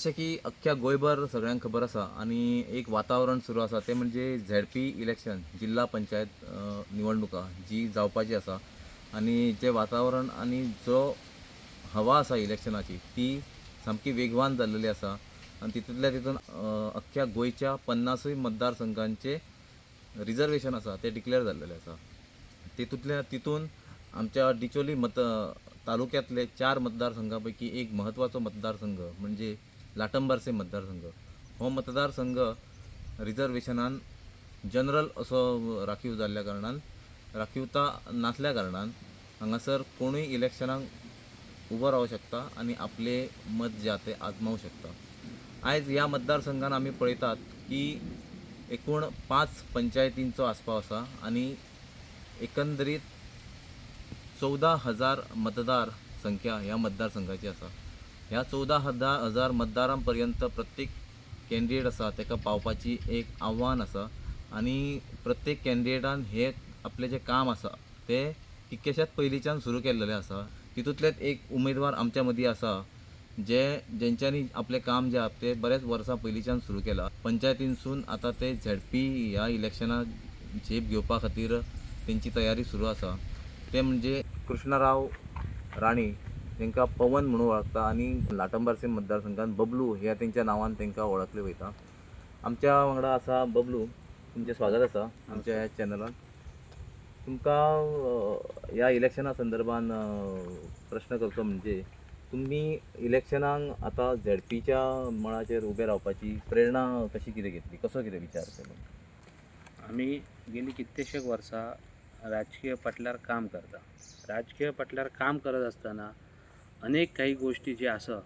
जशें की अख्ख्या गोंयभर सगळ्यांक खबर आसा आनी एक वातावरण सुरू आसा तें म्हणजे झेडपी इलेक्शन जिल्ला पंचायत निवडणुका जी जावपाची आसा आनी जें वातावरण आनी जो हवा आसा इलेक्शनाची ती सामकी वेगवान जाल्लेली आसा आनी तितूंतल्या तितून अख्ख्या गोंयच्या पन्नासूय मतदारसंघांचे रिजर्वेशन आसा ते डिक्लेअर जाल्लेलें आसा तितूंतल्या तितून आमच्या डिचोली मत तालुक्यातले चार मतदारसंघापैकी एक महत्त्वाचो मतदारसंघ म्हणजे लाटंबारसे मतदारसंघ. हो मतदारसंघ रिजर्वेशनान जनरल असो राखीव जाल्ल्या कारणान राखीवता नासल्या कारणान हांगासर कोणूय इलेक्शनाक उबो रावूं शकता आनी आपले मत जे आहा ते आजमावूं शकता. आयज ह्या मतदारसंघान आमी पळयतात की एकूण पांच पंचायतींचो आस्पाव आसा आनी एकंदरीत चौदा हजार मतदार संख्या ह्या मतदारसंघाची आसा. ह्या चौदा हजार हजार मतदारां पर्यंत प्रत्येक कॅन्डिडेट आसा ताका पावपाची एक आव्हान आसा आनी प्रत्येक कॅन्डिडेटान हे आपलें जें काम आसा तें कितकेशाच पयलींच्यान सुरू केल्लेलें आसा तितूंतलेच एक उमेदवार आमच्या मदीं आसा जे जेंच्यांनी आपलें काम जें आसा तें बरेच वर्सां पयलींच्यान सुरू केलां. पंचायतीनसून आतां ते झेडपी ह्या इलेक्शनाक झेप घेवपा खातीर तेंची तयारी सुरू आसा ते म्हणजे कृष्णराव राणी तांकां पवन म्हणून वळखता आनी लाटंबारसे मतदारसंघात बबलू ह्या तेंच्या नांवान तांकां वळखले वयता. आमच्या वांगडा आसा बबलू तुमचें स्वागत आसा आमच्या ह्या चॅनलान तुमकां ह्या इलेक्शना संदर्भान प्रश्न करचो म्हणजे तुमी इलेक्शनाक आतां झेडपीच्या मळाचेर उबे रावपाची प्रेरणा कशी कितें घेतली? कसो कितें विचार केलो? आम्ही गेली कित्येशेक वर्सां राजकीय पटल्यार काम करता. राजकीय पटल्यार काम करत असताना अनेक काही गोष्टी जे आसा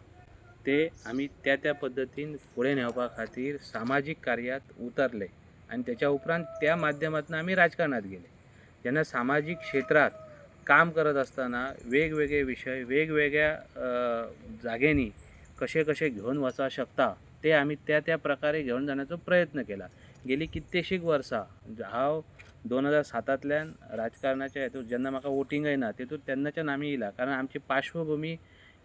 ते आमी त्या त्या पद्दतीन फुडें नेवपा खातीर सामाजीक कार्यात उतरले आनी त्याच्या उपरांत त्या माध्यमांतून आमी राजकारणात गेले. जेन्ना सामाजीक क्षेत्रात काम करत असताना वेगवेगळे विशय वेगवेगळ्या जाग्यांनी कसे कशे घेवन वचा शकता ते आमी त्या त्या प्रकारे घेवन जाण्याचो प्रयत्न केला. गेली कित्येकशीक वर्सां हांव दोन हजार सातांतल्यान राजकारणाच्या हेतून जेन्ना म्हाका वोटींग येना तेतूंत तेन्नाच्यान आमी येयला कारण आमची पार्श्वभुमी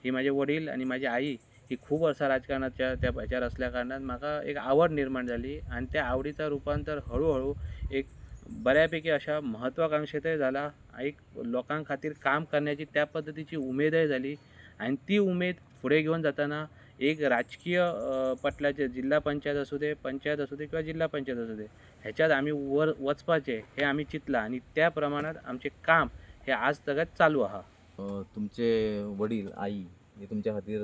ही म्हाजे वडील आनी म्हाजी आई ही खूब वर्सां राजकारणाच्या त्या हेच्यार असल्या कारणान म्हाका एक आवड निर्माण जाली आनी त्या आवडीचा रुपांतर हळू हळू एक बऱ्यापैकी अशा महत्वाकांक्षेतय जाला एक लोकां खातीर काम करण्याची त्या पद्दतीची उमेदय जाली आनी ती उमेद फुडें घेवन जाताना एक राजकीय पटलाचे जिल्हा जिल्ला पंचायत असू दे पंचायत असू दे किंवा जिल्हा पंचायत असू दे ह्याच्यात आमी वर वचपाचे हे आमी चिंतलां आनी त्या प्रमाणात आमचें काम हे आज तगत चालू आहा. तुमचे वडील आई हे तुमच्या खातीर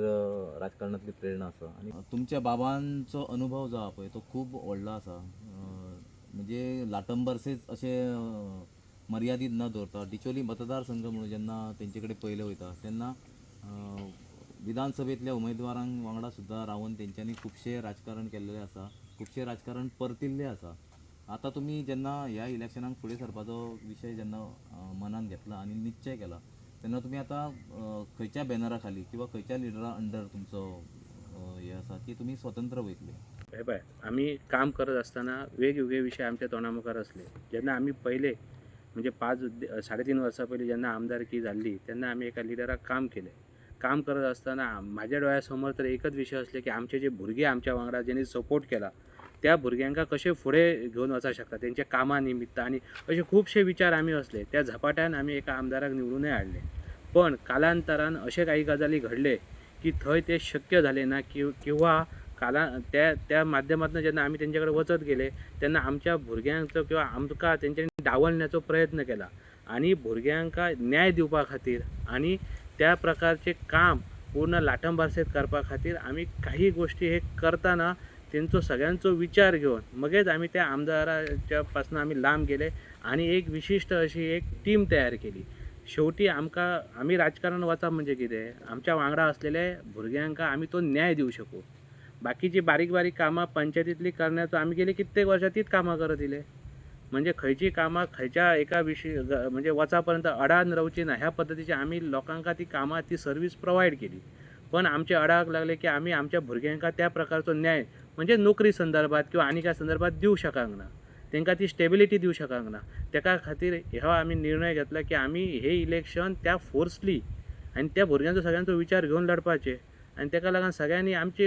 राजकारणातली प्रेरणा आसा आनी तुमच्या बाबांचो अनुभव जो आसा पळय तो खूब व्हडलो आसा म्हणजे लाटंबरसेच अशें मर्यादीत न दवरता डिचोली मतदारसंघ म्हणून जेन्ना तेंचे कडेन पयलें वयता तेन्ना विधानसभेतल्या उमेदवारां वांगडा सुद्दां रावन तेंच्यांनी खुबशे राजकारण केल्लेलें आसा खुबशे राजकारण परतिल्लें आसा आतां तुमी जेन्ना ह्या इलेक्शनाक फुडें सरपाचो विशय जेन्ना मनान घेतला आनी निश्चय केला तेन्ना तुमी आतां खंयच्या बॅनरा खाली किंवा खंयच्या लिडरा अंडर तुमचो हे आसा की तुमी स्वतंत्र वयतले हे पळय आमी काम करत असताना वेगवेगळे विशय आमच्या तोंडा मुखार असले. जेन्ना आमी पयले म्हणजे पांच साडेतीन वर्सां पयलीं जेन्ना आमदारकी जाल्ली तेन्ना आमी एका लिडराक काम केलें. काम करत असताना म्हाज्या डोळ्यासमोर तर एकच विशय असले की आमचे जे भुरगे आमच्या वांगडा ज्यांनी सपोर्ट केला त्या भुरग्यांका कसे फुडें घेवन वचूंक शकता तेंच्या कामा निमित्त आनी अशे खुबशे विचार आमी असले त्या झपाट्यान आमी एका आमदाराक निवडूनय हाडले पण कालांतरान असे काही गजाली घडले की थंय ते शक्य झाले ना कि किंवा काला त्या त्या माध्यमातून जेन्ना आमी तेंचे कडेन वचत गेले तेन्ना आमच्या भुरग्यांचो किंवा आमकां तेंच्यांनी डावलण्याचो प्रयत्न केला. आनी भुरग्यांका न्याय दिवपा खातीर आनी त्या प्रकारचे काम पूर्ण लाटंबारसेत करपा खातीर आमी काही गोष्टी हे करताना तेंचो सगळ्यांचो विचार घेवन मगेच आमी त्या आमदाराच्या पासून आमी लांब गेले आनी एक विशिश्ट अशी एक टीम तयार केली. शेवटी आमकां आमी राजकारण वचप म्हणजे कितें? आमच्या वांगडा असलेले भुरग्यांका आमी तो न्याय दिवं शकू. बाकीची बारीक बारीक कामां पंचायतींतली करण्याचो आमी गेली कित्येक वर्सां तीच कामां करत येयले म्हणजे खंयची कामां खंयच्या एका विशय म्हणजे वचा पर्यंत अडान रावची ना ह्या पद्दतीची आमी लोकांका ती कामां ती सर्वीस प्रोवायड केली. पण आमचे अडाक लागले की आमी आमच्या भुरग्यांका त्या प्रकारचो न्याय म्हणजे नोकरी संदर्भात किंवा आनी काय संदर्भात दिवंक शकांक ना तांकां ती स्टेबिलिटी दिवंक शकांक ना तेका खातीर हो आमी निर्णय घेतला की आमी हे इलेक्शन त्या फोर्सली आनी त्या भुरग्यांचो सगळ्यांचो विचार घेवन लडपाचे आनी तेका लागून सगळ्यांनी आमची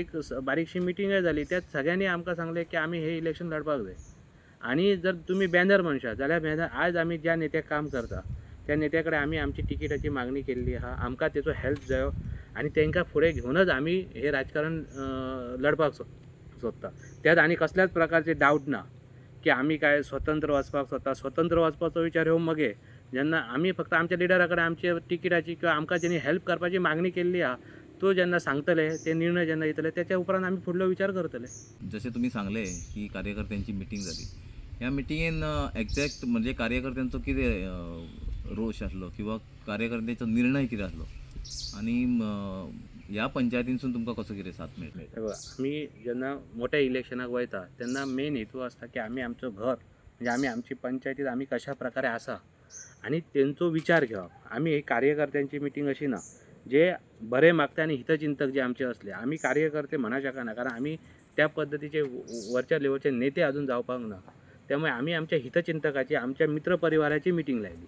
एक बारीकशी मिटिंगय जाली त्यात सगळ्यांनी आमकां सांगलें की आमी हे इलेक्शन लडपाक जाय. आनी जर तुमी बॅनर म्हणशा जाल्यार बॅनर आज आमी ज्या नेत्याक काम करता त्या नेत्या कडेन आमी आमची तिकिटाची मागणी केल्ली आहा. आमकां तेचो हेल्प जायो आनी तांकां फुडें घेवनच आमी हे राजकारण लडपाक सो सोदता. त्यात आनी कसल्याच प्रकारचे डावट ना की आमी काय स्वतंत्र वचपाक सोदता. स्वतंत्र वचपाचो विचार हो मगे जेन्ना आमी फक्त आमच्या लिडरा कडेन आमचे तिकिटाची किंवा आमकां जेणी हेल्प करपाची मागणी केल्ली आहा तो जेन्ना सांगतले ते निर्णय जेन्ना येतले त्याच्या उपरांत आमी फुडलो विचार करतले. जसे तुम्ही सांगले की कार्यकर्त्यांची मिटिंग झाली. ह्या मिटिंगेन एक्झॅक्ट म्हणजे कार्यकर्त्यांचो कितें रोश आसलो किंवा कार्यकर्त्यांचो निर्णय कितें आसलो आनी ह्या पंचायतीनसून तुमकां कसो कितें साथ मेळटले आमी जेन्ना मोठ्या इलेक्शनाक वयता तेन्ना मेन हेतू आसता की आमी आमचो घर म्हणजे आमी आमची पंचायतीत आमी कशा प्रकारे आसा आनी तेंचो विचार घेवप आमी ही कार्यकर्त्यांची मिटींग अशी ना जे बरे मागते आनी हितचिंतक जे आमचे असले आमी कार्यकर्ते म्हणा शकना कारण आमी त्या पद्दतीचे वरच्या लेवलचे नेते अजून जावपाक ना. त्यामुळे आमी आमच्या हितचिंतकाची आमच्या मित्र परिवाराची मिटींग लायली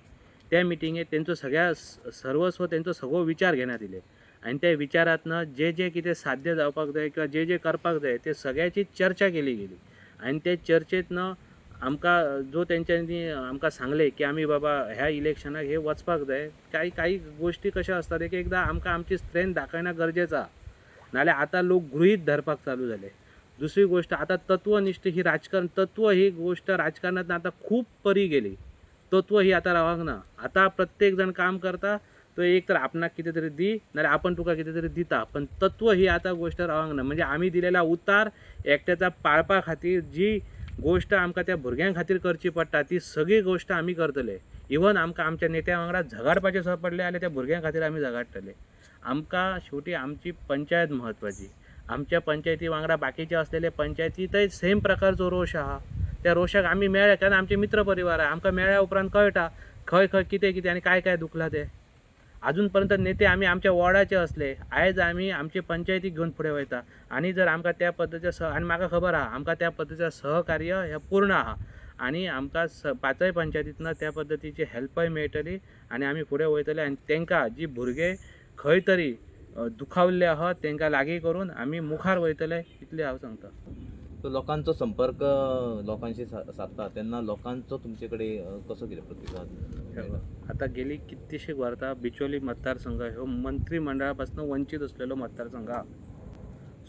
त्या मिटिंगेत तेंचो सगळ्या सर्वस्व तेंचो सगळो विचार घेण्यात येले आनी त्या विचारातनं जे जे कितें साध्य जावपाक जाय किंवा जे जे करपाक जाय ते सगळ्याची चर्चा केली गेली. आनी ते चर्चेतनं आमकां जो तेंच्यांनी आमकां सांगले की आमी बाबा ह्या इलेक्शनाक हे वचपाक जाय काही काही गोश्टी कश्यो आसतात एक एकदां आमकां आमची स्ट्रेंथ दाखयणं गरजेचं आहा. नाल्यार आतां लोक गृहीत धरपाक चालू जाले दुसरी गोष्ट आता तत्वनिष्ठ ही राजकारण तत्व ही गोष्ट राजकारणात आता खूप परी गेली. तत्व ही आता रावंक ना. आता प्रत्येक जण काम करता तो एक तर आपणाक कितें तरी दी नाल्यार आपण तुका कितें तरी दिता. पण तत्व ही आता गोष्ट रावंक ना. म्हणजे आमी दिलेला उतार एकट्याचा पाळपा खातीर जी गोष्ट आमकां त्या भुरग्यां खातीर करची पडटा ती सगळी गोष्ट आमी करतले. इवन आमकां आमच्या नेत्या वांगडा झगाडपाचें सर पडलें जाल्यार त्या भुरग्यां खातीर आमी झगाडटले आमकां शेवटी आमची पंचायत म्हत्वाची. आमच्या पंचायती वांगडा बाकीचे असलेले पंचायतीतय सेम प्रकारचो रोश आहा त्या रोशाक आमी मेळ्ळे कारण आमचे मित्र परिवार आहे. आमकां मेळ्या उपरांत कळटा खंय खंय कितें कितें आनी काय काय दुखलां ते. अजून पर्यंत नेते आमी आमच्या वॉर्डाचे असले आयज आमी आमचे पंचायतीक घेवन फुडें वयता. आनी जर आमकां त्या पद्दतीचें सह आनी म्हाका खबर आहा आमकां त्या पद्दतीचें सहकार्य हें पूर्ण आहा आनी आमकां स पांचय पंचायतींतल्यान त्या पद्दतीची हेल्पय मेळटली आनी आमी फुडें वयतले. आनी तांकां जी भुरगे खंय तरी दुखावल्ले आहात तांकां लागीं करून आमी मुखार वयतले इतलें हांव सांगता. सो लोकांचो संपर्क लोकांशी सा- साधता तेन्ना लोकांचो तुमचे कडेन कसो कितें प्रतिसाद? आता गेली कित्येशीक वर्सां बिचोली मतदारसंघ ह्यो मंत्रिमंडळा पासून वंचीत असलेलो मतदारसंघ. हा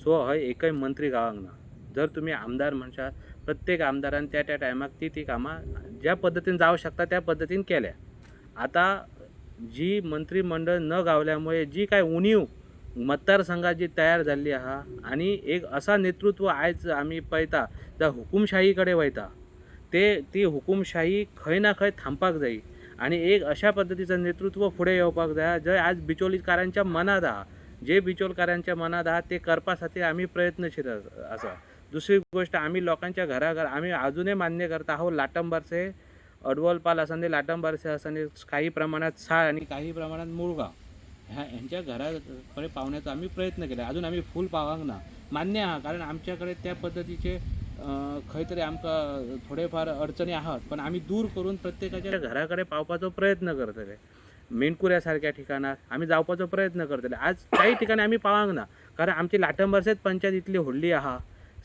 सो हय एकय मंत्री गावांक ना जर तुमी आमदार म्हणशात प्रत्येक आमदारान त्या त्या टायमाक ती ती कामां ज्या पद्दतीन जावं शकता त्या पद्दतीन केल्या. आता जी मंत्रिमंडळ न गावल्यामुळे जी काय उणीव मतदारसंघाची जी तयार जाल्ली आहा आनी एक असा नेतृत्व आयज आमी पळयता त्या हुकुमशाहीकडे वयता ते ती हुकुमशाही खंय ना खंय थांबपाक जायी आणि एक अशा पद्धतीचं नेतृत्व फुडें येवपाक जाय जंय आज बिचोलीकारांच्या मनात आहा. जे बिचोलकारांच्या मनात आहा ते करपा खातीर आमी प्रयत्नशील आसा दुसरी गोष्ट आमी लोकांच्या घरा घर आमी अजूनय मान्य करता हो लाटंबारसे अडवलपाल आसा आनी लाटंबारसे असंदे काही प्रमाणात साळ आणि काही प्रमाणात मुळगाव ह्या ह्यांच्या घरा कडेन पावण्याचा आमी प्रयत्न केला. अजून आमी फूल पावांक ना. मान्य आहात कारण आमच्याकडे त्या पद्धतीचे खंय तरी आमकां थोडेफार अडचणी आहात पण आम्ही दूर करून प्रत्येकाच्या घराकडे पावपाचो प्रयत्न करतले. मेणकुऱ्या सारख्या ठिकाणाक आम्ही जावपाचो प्रयत्न करतले. आज काही ठिकाणी आम्ही पावांक ना कारण आमची लाटंबरसेच पंचायत इतली व्हडली आहा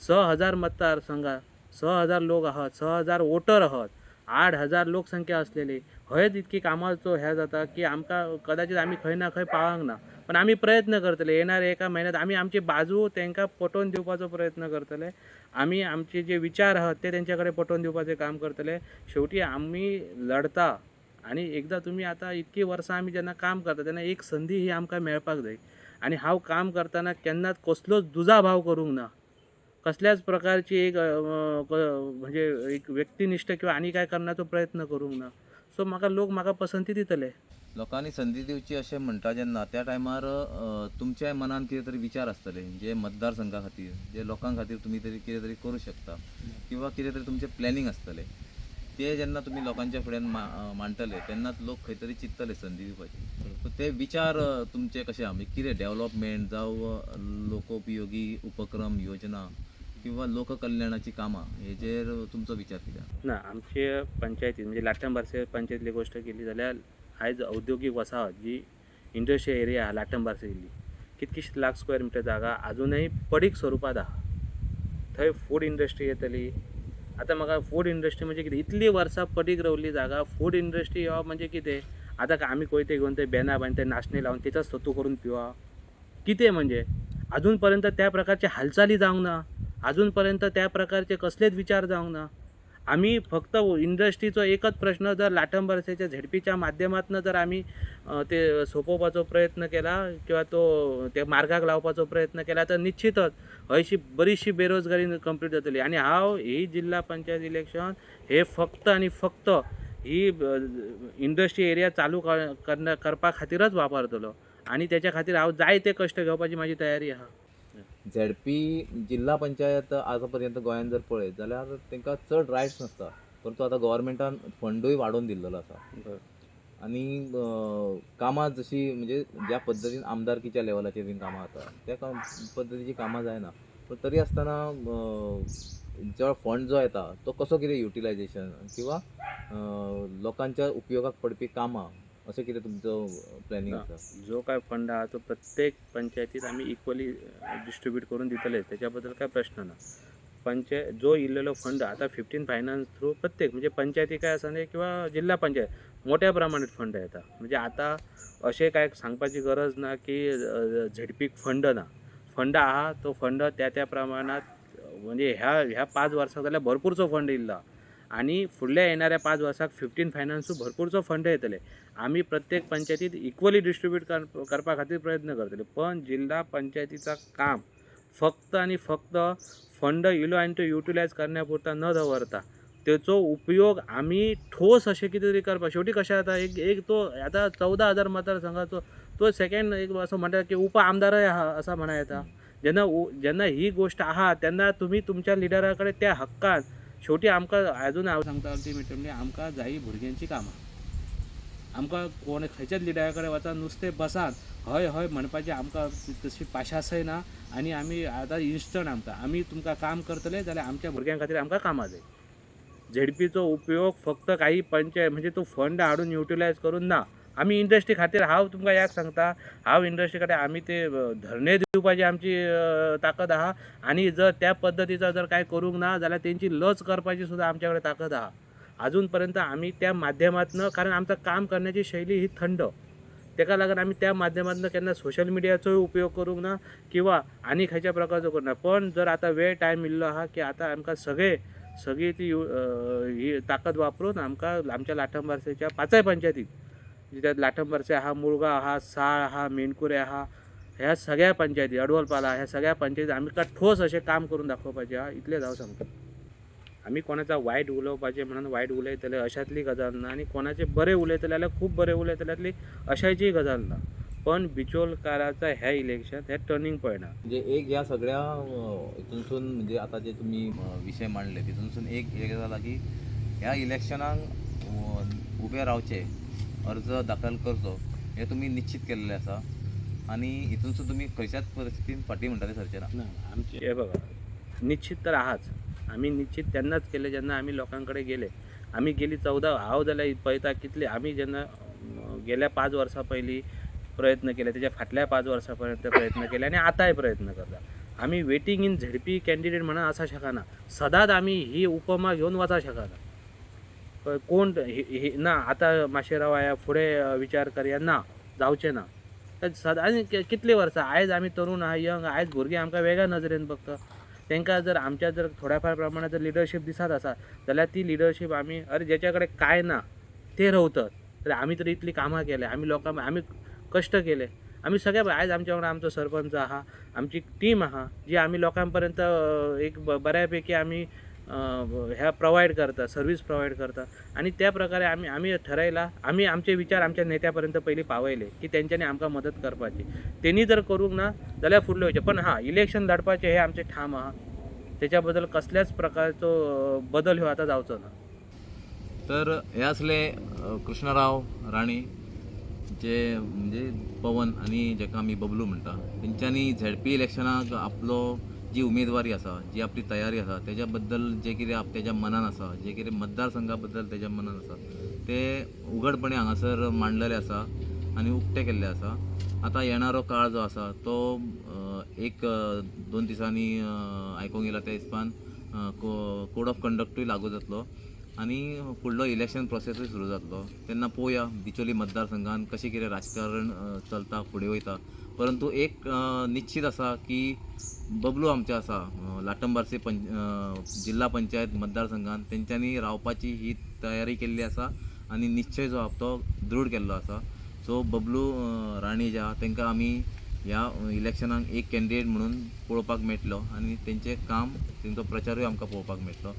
स हजार मतदारसंघात स हजार लोक आहात स हजार वोटर आहात. आठ हजार लोकसंख्या असलेली. हयच इतकी कामाचो ह्या जाता की आमकां कदाचित आमी खंय ना खंय पावंक ना. पण आमी प्रयत्न करतले. येणाऱ्या एका महिन्यात आमी आमची बाजू तांकां पटोवन दिवपाचो प्रयत्न करतले. आमी आमचे जे विचार आहात ते तेंच्या कडेन पटोवन दिवपाचें काम करतले. शेवटी आमी लढता. आनी एकदां तुमी आतां इतकी वर्सां आमी जेन्ना काम करता तेन्ना एक संदी ही आमकां मेळपाक जाय. आनी हांव काम करतना केन्नाच कसलोच दुजाभाव करूंक ना. कसल्याच प्रकारची एक म्हणजे एक व्यक्तिनिश्ठ किंवा आनी काय करण्याचो प्रयत्न करूंक ना. सो म्हाका लोक म्हाका पसंती दितले. लोकांनी संधी दिवची अशें म्हणटा जेन्ना त्या टायमार तुमच्याय तुमच्या मनान कितें तरी विचार आसतले जे मतदारसंघा खातीर जे लोकां खातीर तुमी तरी कितें तरी करूं शकता किंवा कितें तरी तुमचें प्लॅनिंग आसतलें ते जेन्ना तुमी लोकांच्या फुड्यान मा- मांडटले तेन्नाच लोक खंय तरी चिंततले संधी दिवपाची. सो ते विचार तुमचे कशे आहा म्हणजे कितें डेव्हलपमेंट जावं लोकोपयोगी उपक्रम योजना किंवा लोककल्याणाची कामां हेजेर तुमचो विचार केला. ना आमचे पंचायतीन म्हणजे लाटंबारसे पंचायतीली गोष्ट केली जाल्यार आयज औद्योगिक वसाहत जी इंडस्ट्रियल एरिया आहा लाटंबारसे इल्ली कितकीशी लाख स्क्वेअर मिटर जागा अजूनही पडीक स्वरूपात आहा. थंय फूड इंडस्ट्री येतली. आतां म्हाका फूड इंडस्ट्री म्हणजे कितें? इतली वर्सां पडीक रवली जागा फूड इंडस्ट्री हो म्हणजे कितें? आतां आमी कोयते घेवन ते बॅना बांदून ते नाशणे लावन तेचाच सत्तू करून पिवा. कितें म्हणजे? अजूनपर्यंत त्या प्रकारचे हालचाली जावंक ना. अजूनपर्यंत त्या प्रकारचे कसलेच विचार जावंक ना. आम्ही फक्त इंडस्ट्रीचो एकच प्रश्न जर लाटंबरसेच्या झेडपीच्या माध्यमातून जर आम्ही ते सोपवपाचो प्रयत्न केला किंवा तो ते मार्गाक लावपाचो प्रयत्न केला तर निश्चितच अशी बरीचशी बेरोजगारी कंप्लीट जातली आणि हांव ही जिल्हा पंचायत इलेक्शन हे फक्त आणि फक्त ही इंडस्ट्री एरिया चालू कर- करण्या करपा खातीरच वापरतलो. आणि त्याच्या खातीर हांव जायते कश्ट घेवपाची माझी तयारी आहा. झेडपी जिल्हा पंचायत आजा पर्यंत गोंयांत जर पळयत जाल्यार तांकां चड रायट्स नासता. परंतु आतां गव्हर्मेंटान फंडूय वाडोवन दिल्लो आसा. आनी कामां जशी म्हणजे ज्या पद्दतीन आमदारकीच्या लेवलाचेर बीन कामां जाता त्या काम पद्दतीची कामां जायना. पूण तरी आसतना जो फंड जो येता तो कसो कितें युटिलायजेशन किंवा लोकांच्या उपयोगाक पडपी कामां अशें कितें तुमचो प्लॅनिंग. आसा जो काय फंड आहा तो प्रत्येक पंचायतीत आम्ही इक्वली डिस्ट्रीब्यूट करून दितले. त्याच्याबद्दल काय प्रश्न ना पंचायत जो इल्लेलो फंड आता फिफ्टीन फायनान्स थ्रू प्रत्येक म्हणजे पंचायती काय आसा न्ही किंवा जिल्हा पंचायत मोठ्या प्रमाणात फंड येता म्हणजे आता अशें काय सांगपाची गरज ना की झेडपीक फंड ना. फंड आहा तो फंड त्या त्या प्रमाणात म्हणजे ह्या ह्या पाच वर्साक जाल्यार भरपूरचो फंड इल्लो आणि फुडल्या येणाऱ्या पाच वर्साक फिफ्टीन फायनान्सू भरपूरचो फंड येतले. आम्ही प्रत्येक पंचायतीत इक्वली डिस्ट्रीब्यूट कर करपा खातीर प्रयत्न करतले पण जिल्हा पंचायतीचा काम फक्त आणि फक्त फंड इलो आनी तो युटिलायज करण्यापुरता न दवरता त्याचो उपयोग आम्ही ठोस अशें कितें तरी करपा. शेवटी कशें जाता एक एक तो आतां चवदा हजार मतदारसंघाचो तो सेकंड एक असो म्हणटा की उप आमदारय आहा असं म्हणा येता. जेन्ना जेन्ना ही गोष्ट आहा तेन्ना तुमी तुमच्या लिडरा कडेन त्या हक्कान शेवटी आमकां अजून हांव सांगता अल्टिमेटली आमकां जायी भुरग्यांची कामां. आमकां कोण खंयच्याच लिडरा कडेन वचून नुस्तें बसात हय हय म्हणपाचें आमकां तशी पाशासय ना. आनी आमी आतां इन्स्टंट आमकां आमी तुमकां काम करतले जाल्यार आमच्या भुरग्यां खातीर आमकां कामां जाय. झेडपीचो उपयोग फक्त काही पंचायत म्हणजे तो फंड हाडून युटिलायज करून ना. आमी इंडस्ट्री खातीर हांव तुमकां याक सांगता हांव इंडस्ट्री कडेन आमी ते धरणे दिवपाची आमची ताकद आहा. आनी जर त्या पद्दतीचो जर काय करूंक ना जाल्यार तेंची लज करपाची सुद्दां आमच्या कडेन ताकद आहा. अजूनपर्यंत आम्ही त्या माध्यमातनं कारण आमचं काम करण्याची शैली ही थंड. तेका लागून आम्ही त्या माध्यमातून केन्ना सोशल मिडियाचोय उपयोग करूंक ना किंवा आनी खंयच्या प्रकारचो करना पण जर आता वेळ टायम इल्लो आहा की आता आमकां सगळे सगळी ती ही ताकद वापरून आमकां आमच्या लाटंबारसेच्या पांचय पंचायतीक ज्यात लाटंबारसे आहा मुळगांव आहा साळ आहा मेनकुरे आहा ह्या सगळ्या पंचायती अडवलपाला ह्या सगळ्या पंचायती आमकां ठोस अशें काम करून दाखोवपाचें आहा इतलें हांव सांगता. आमी कोणाचा वायट उलोवपाचें म्हणून वायट उलयतले अशातली गजाल ना आनी कोणाचे बरें उलयतले खूब बरें उलयतल्यातली अशायची गजाल ना पण बिचोलकाराचा हे इलेक्शन हे टर्निंग पॉयंट आहा. म्हणजे एक ह्या सगळ्या हितूनसून म्हणजे आता जे तुम्ही विषय मांडले तितूनसून एक हे जाला की ह्या इलेक्शनाक उबे रावचे अर्ज दाखल करचो हे तुम्ही निश्चित केल्लें आसा आणि हितूनसून तुम्ही खंयच्याच परिस्थितीन फाटी म्हणटा ते सरचे ना ना आमचे हे बघा निश्चित तर आहाच आम्ही निश्चित तेन्नाच केले जेन्ना आम्ही लोकांकडे गेले. आम्ही गेली चौदा हांव जाल्यार पळयता कितले आम्ही जेन्ना गेल्या पाच वर्सां पयलीं प्रयत्न केले त्याच्या फाटल्या पाच वर्सां पर्यंत प्रयत्न केले आणि आतांय प्रयत्न करता आम्ही वेटिंग इन झेडपी कॅन्डिडेट म्हणा असा शकाना. सदांच आम्ही ही उपमा घेऊन वचा शकना. कोण हे- ना आतां मातशें आया फुडें विचार करया ना जावचें ना तर सदां आनी कितलीं वर्सां आयज आमी तरूण आहा यंग आयज भुरगे आमकां वेगळ्या नजरेन बघता. तांकां जर आमच्या जर थोड्याफार प्रमाणात जर लिडरशीप दिसत आसा जाल्यार ती लिडरशीप आमी अरे जेच्या कडेन काय ना ते रवतात. तर आमी तर इतलीं कामां केल्या आमी लोकां आमी कश्ट केले. आमी सगळे आयज आमच्या वांगडा आमचो सरपंच आहा आमची टीम आहा जी आमी लोकां पर्यंत एक ब- बऱ्यापैकी आमी ह्या प्रोवायड करता सर्वीस प्रोवायड करता आणि त्या प्रकारे आम्ही आम्ही ठरायला आम्ही आमचे विचार आमच्या नेत्यापर्यंत पयलीं पावयले की तेंच्यांनी आमकां मदत करपाची. तेणी जर करूंक ना जाल्यार फुडलें वयचें पण हां इलेक्शन लडपाचें हे आमचें ठाम आहा त्याच्या बद्दल कसल्याच प्रकारचो बदल ह्यो आतां जावचो ना. तर हे असले कृष्णराव राणे जे म्हणजे पवन आणि जेका आमी बबलू म्हणटा तेंच्यांनी झेडपी इलेक्शनाक आपलो जी उमेदवारी आसा जी आपली तयारी आसा तेज्या बद्दल जे कितें आप तेज्या मनान आसा जे कितें मतदारसंघा बद्दल तेज्या मनान आसा ते उघडपणे हांगासर मांडलेले आसा आनी उक्ते केल्ले आसा आता येणारो काळ जो आसा तो एक दोन दिसांनी आयकूंक येयला त्या हिसपान को कोड ऑफ कंडक्टूय लागू जातलो आनी फुडलो इलेक्शन प्रोसेसूय सुरू जातलो. तेन्ना पळोवया बिचोली मतदारसंघान कशें कितें राजकारण चलता फुडें वयता परंतु एक निश्चित आसा की बबलू आमच्या आसा लाटंबारसे पंच जिल्हा पंचायत मतदारसंघान तेंच्यांनी रावपाची ही तयारी केल्ली आसा आनी निश्चय जो आसा तो दृढ केल्लो आसा सो बबलू राणेजा जे आहा तांकां आमी ह्या इलेक्शनाक एक कॅन्डिडेट म्हणून पळोवपाक मेळटलो आनी तेंचें काम तेंचो प्रचारूय आमकां पळोवपाक मेळटलो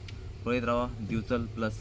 पळयत रावा दिवचल प्लस.